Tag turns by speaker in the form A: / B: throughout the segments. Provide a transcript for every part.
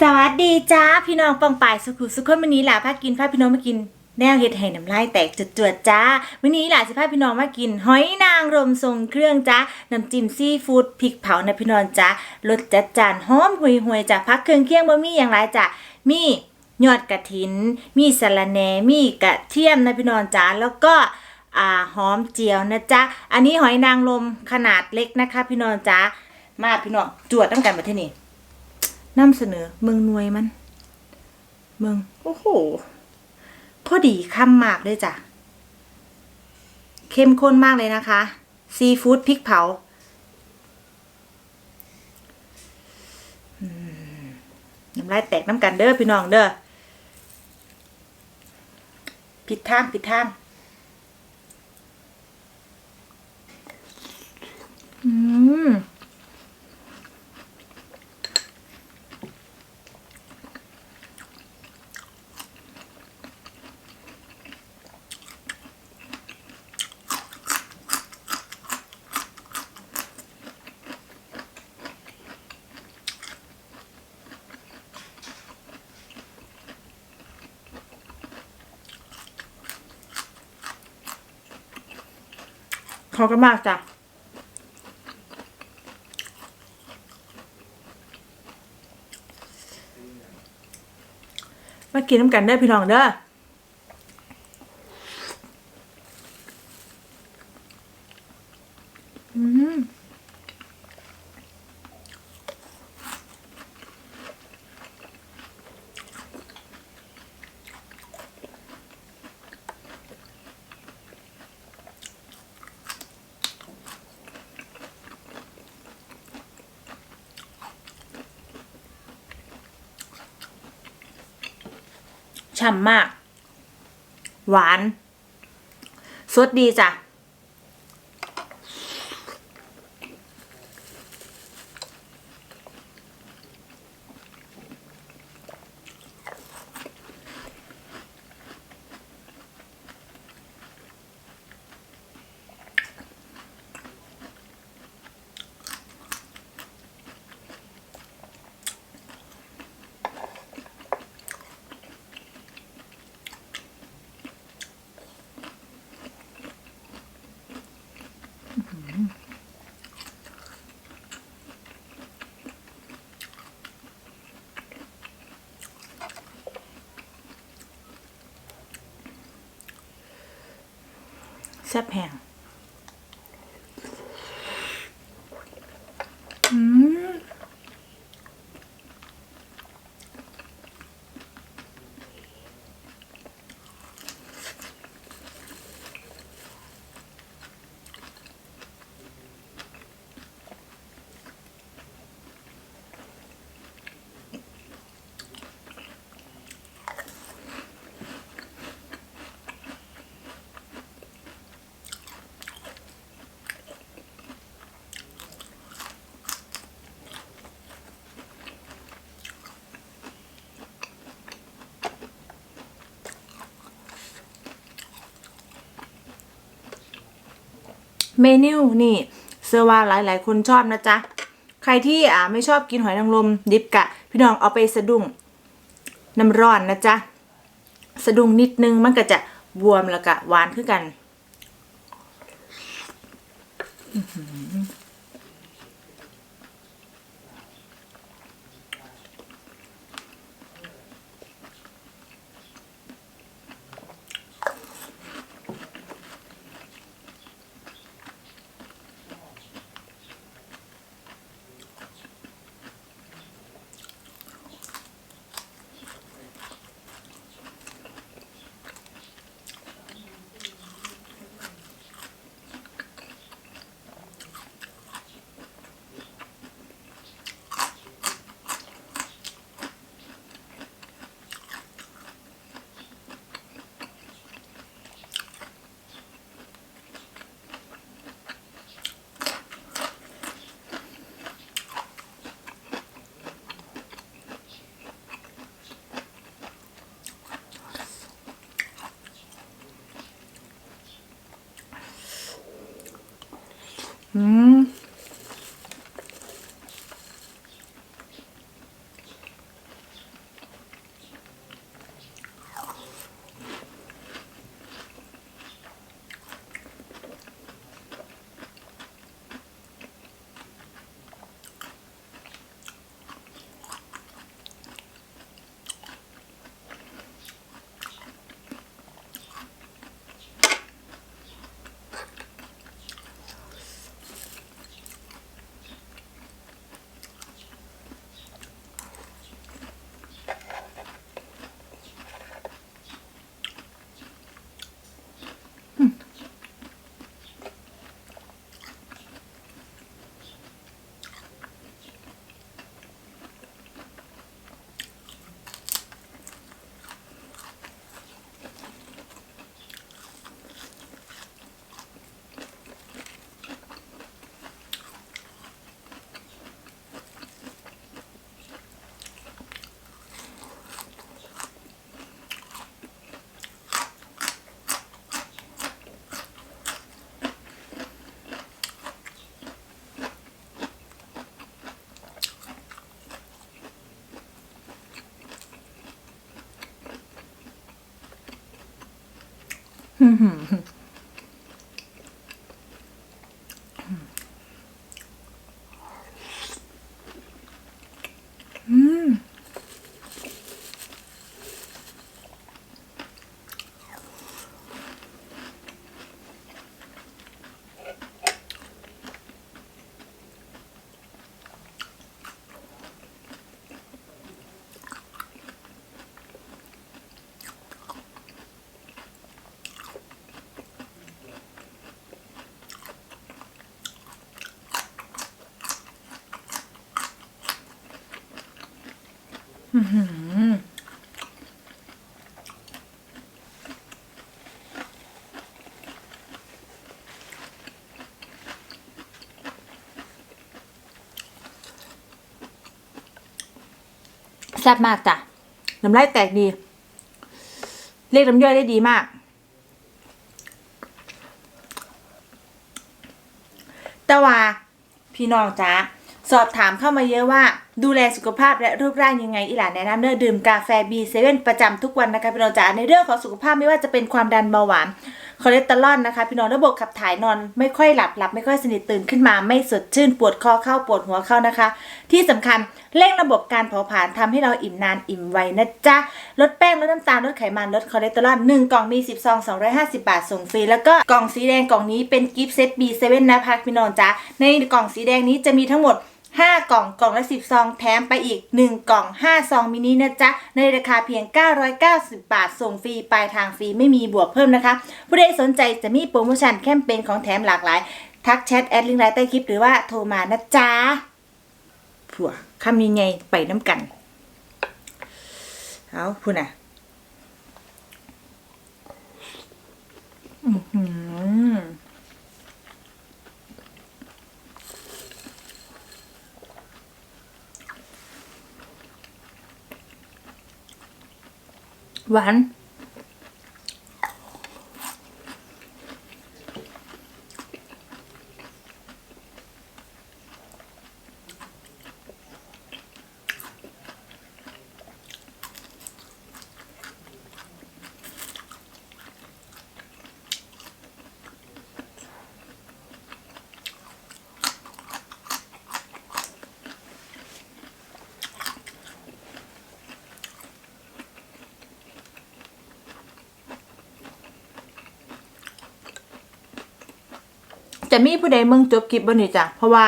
A: สวัสดีจ้าพี่น้องปองป่ายสุขุสุขคนวันนี้หล่ะพากินพาพี่น้องมากิน แนวเฮ็ดให้น้ำลายแตกจุดจวดจ้าวันนี้หล่ะสิพาพี่น้องมากิน หอยนางรมทรงเครื่องจ้าน้ำจิ้มซีฟู้ดพริกเผานะพี่น้องจ้ารสจัดจานหอมหุยหวยจ้าพักเครื่องเคียงบ่มีอย่างไรจ้ามียอดกระถิน มีสะระแหน่มีกระเทียมนะพี่น้องจ้าแล้วก็อ่าหอมเจียวนะจ๊ะ อันนี้หอยนางรมขนาดเล็กนะคะ พี่น้องจ้ามาพี่น้องจวดตั้งกันมาที่นี่ นำเสนอเมืองนวยมัน เมืองโอ้โหพอดีคำมากเลยจ้ะ เข้มข้นมากเลยนะคะ ซีฟู้ดพริกเผาน้ำลายแตกน้ำกันเด้อพี่น้องเด้อผิดทางผิดทางอืม ขาก็มากจ้ะมากินน้ำกันได้พี่น้องเด้ออืม ฉ่ำมาก หวาน สดดีจ้ะ แซ่บแห้ง เมนูนี่เสื้อว่าหลาย ๆ คนชอบนะจ๊ะ ใครที่อ่าไม่ชอบกินหอยนางรมดิบกะ พี่น้องเอาไปสะดุ้งน้ำร้อนนะจ๊ะ สะดุ้งนิดนึงมันก็จะบวมแล้วก็หวานขึ้นกัน อื ม อื้ แซ่บมากจ้ะ น้ำลายแตกดี เรียกน้ำย่อยได้ดีมาก แต่ว่าพี่น้องจ้า สอบถามเข้ามาเยอะว่า ดูแลสุขภาพและรูปร่างยังไงอีหลานแนะนำเนื้อดื่มกาแฟ B7 ประจำทุกวันนะคะพี่น้องจ๋าในเรื่องของสุขภาพไม่ว่าจะเป็นความดันเบาหวานคอเลสเตอรอลนะคะพี่น้องระบบขับถ่ายนอนไม่ค่อยหลับหลับไม่ค่อยสนิทตื่นขึ้นมาไม่สดชื่นปวดคอเข้าปวดหัวเข้านะคะ ที่สำคัญเร่งระบบการเผาผลาญทำให้เราอิ่มนานอิ่มไวนะจ๊ะลดแป้งลดน้ำตาลลดไขมันลดคอเลสเตอรอล1กล่องมี10ซอง250 บาทส่งฟรีแล้วก็กล่องสีแดงกล่องนี้เป็นกิฟต์เซต B7 นะคะพี่น้องจ๋าในกล่องสีแดงนี้จะมีทั้งหมด 5 กล่องกล่องละ 10 ซองแถมไปอีก 1 กล่อง 5 ซองมินินะจ๊ะ ในราคาเพียง 990 บาท ส่งฟรีปลายทางฟรีไม่มีบวกเพิ่มนะคะ ผู้ใดสนใจจะมีโปรโมชั่นแคมเปญของแถมหลากหลาย ทักแชทแอดลิงก์ไลน์ใต้คลิปหรือว่าโทรมานะจ๊ะผัวคำยังไงไปน้ำกัน เอาพูดน่ะอือหือ ห จะมีผู้ใดเมืองจบคลิปบ่นี่จ้ะเพราะว่า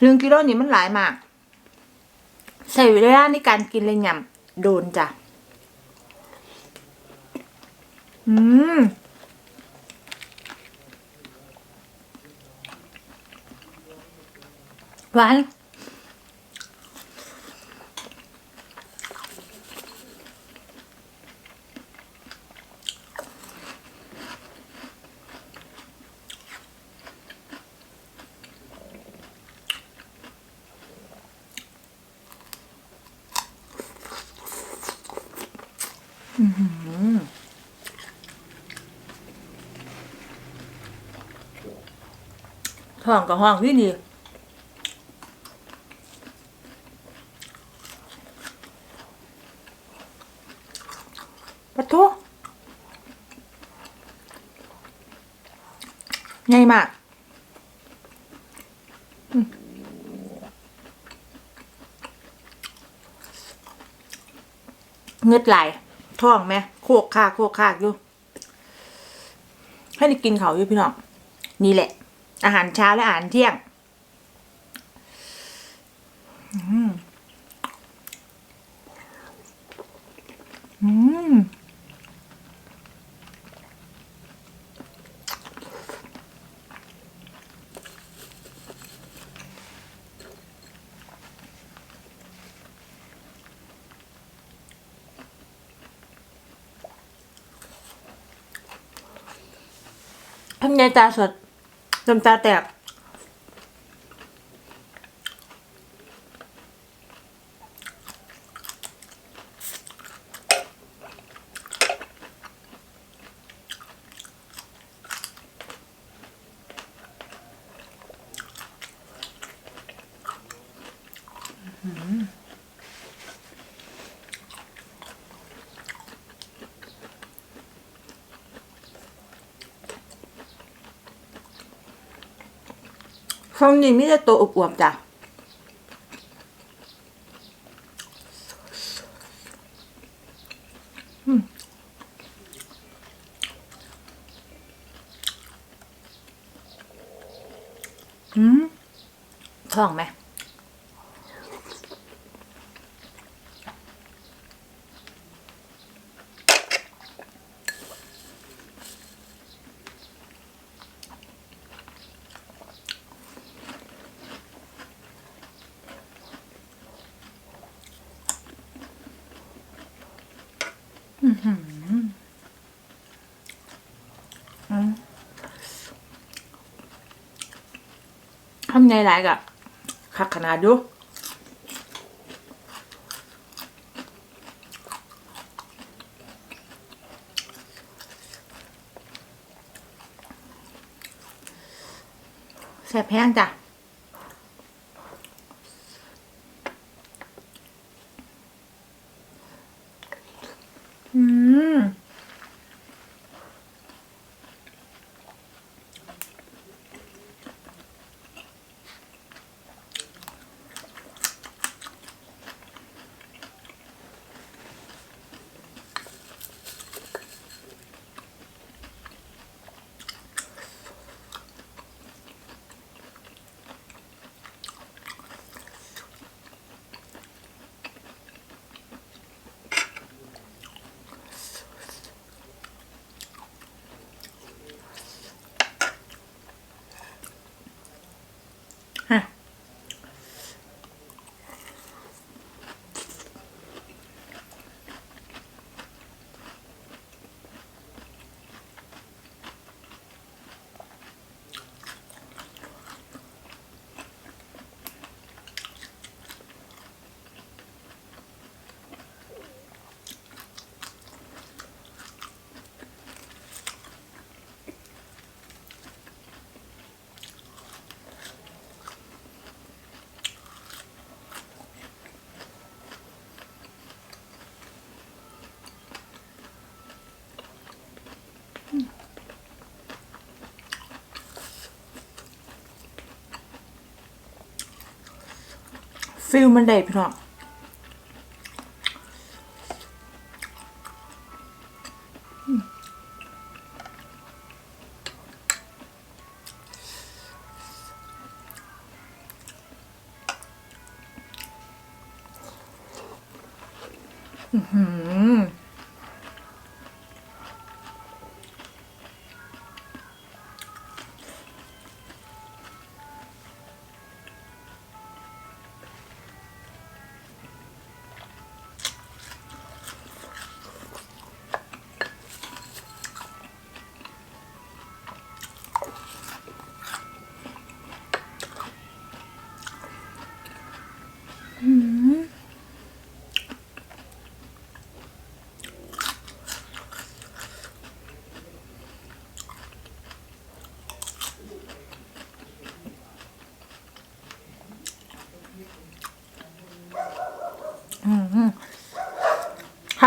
A: เรื่องกิโลนี่มันหลายมากใช้เวลาในการกินเลยยำโดนจ้ะอืมหวาน ท้องกับห้องที่ดีปะทุง่ายมากเงืดไหล ท้องไหมโคกคากโคกคากอยู่ ให้ได้กินเขาอยู่พี่น้องนี่แหละ อาหารเช้าและอาหารเที่ยง อืมอืม ทำไงตาสดจำตาแตก ช่องนี้มีแต่ตัวอวบๆจ้ะ ทำไงไรกะคักขนาดดูแซ่บแห้งจ้ะ อืม ฮะ ฟิลมันได้พี่น้องอือหือ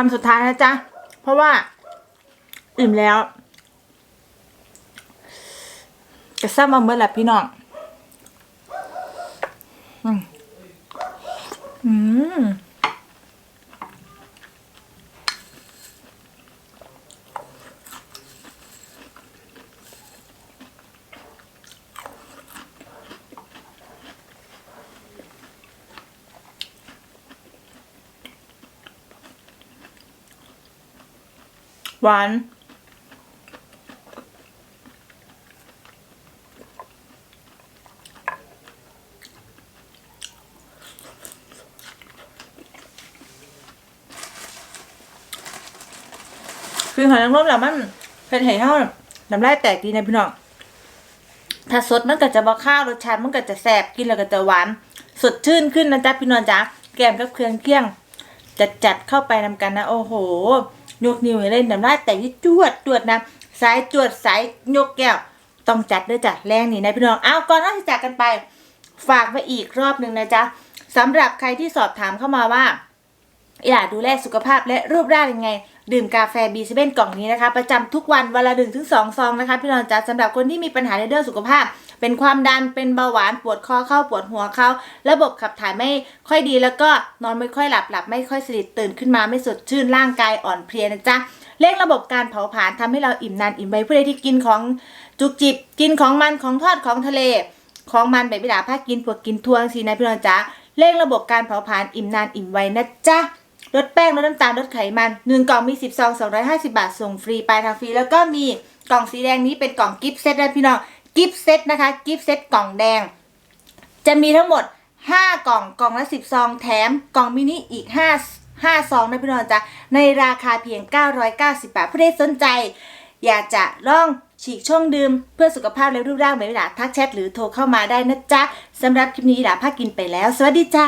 A: ำสุดท้ายนะจ๊ะ เพราะว่าอิ่มแล้วจะซ้ำมาเมื่อไหร่พี่น้องอืม หวาน คือหอยนางรมแล้วมันเป็นไห่เท่าน้ำลายแตกดีนะพี่น้อง ถ้าสดมันก็จะบะข้าวรสชาติมันก็จะแสบกินแล้วก็จะหวาน สดชื่นขึ้นนะจ๊ะพี่น้องจ๊ะ แกมกับเครื่องเคี่ยงจัดจัดๆเข้าไปนำกันนะ โอ้โห ยกนิ้วให้เล่นน้ำลายแตกที่จวดจวดนะสายจวดสายยกแก้ว ต้องจัดด้วยจ้ะแรงนี่นะพี่น้องเอาก่อนที่จะจากกันไป ฝากไว้อีกรอบหนึ่งนะจ๊ะสำหรับใครที่สอบถามเข้ามาว่า อยากดูแลสุขภาพและรูปร่างยังไง ดื่มกาแฟบีเซเว่นกล่องนี้นะคะ ประจำทุกวันวันละหนึ่งถึงสองซองนะคะพี่น้องจ๊ะสำหรับคนที่มีปัญหาในเรื่องสุขภาพ เป็นความดันเป็นเบาหวานปวดคอเข้าปวดหัวเข้า ระบบขับถ่ายไม่ค่อยดีแล้วก็นอนไม่ค่อยหลับหลับไม่ค่อยสนิทตื่นขึ้นมาไม่สดชื่นร่างกายอ่อนเพลียนะจ๊ะเร่งระบบการเผาผลาญทำให้เราอิ่มนานอิ่มไวผู้ใดที่กินของจุกจิบกินของมันของทอดของทะเล ของมันแบบวิดาผ้ากินพวกกินทั่วสีนะพี่น้องจ๊ะเร่งระบบการเผาผลาญอิ่มนานอิ่มไวนะจ๊ะลดแป้งลดน้ำตาลลดไขมันหนึ่งกล่องมี10ซอง250 บาทส่งฟรีปลายทางฟรี แล้วก็มีกล่องสีแดงนี้เป็นกล่องกิฟต์เซตนะพี่น้อง กิฟต์เซตนะคะ กิฟต์เซตกล่องแดง จะมีทั้งหมด 5 กล่องกล่องละ 10 ซอง แถมกล่องมินิอีก 5 5 ซองนะพี่น้องจ๊ะ ในราคาเพียง 990 บาท ผู้ใดสนใจ อยากจะลองฉีกช่องดื่มเพื่อสุขภาพและรูปร่างแบบนี้ล่ะทักแชทหรือโทรเข้ามาได้นะจ๊ะสำหรับคลิปนี้ล่ะพากินไปแล้ว สวัสดีจ้า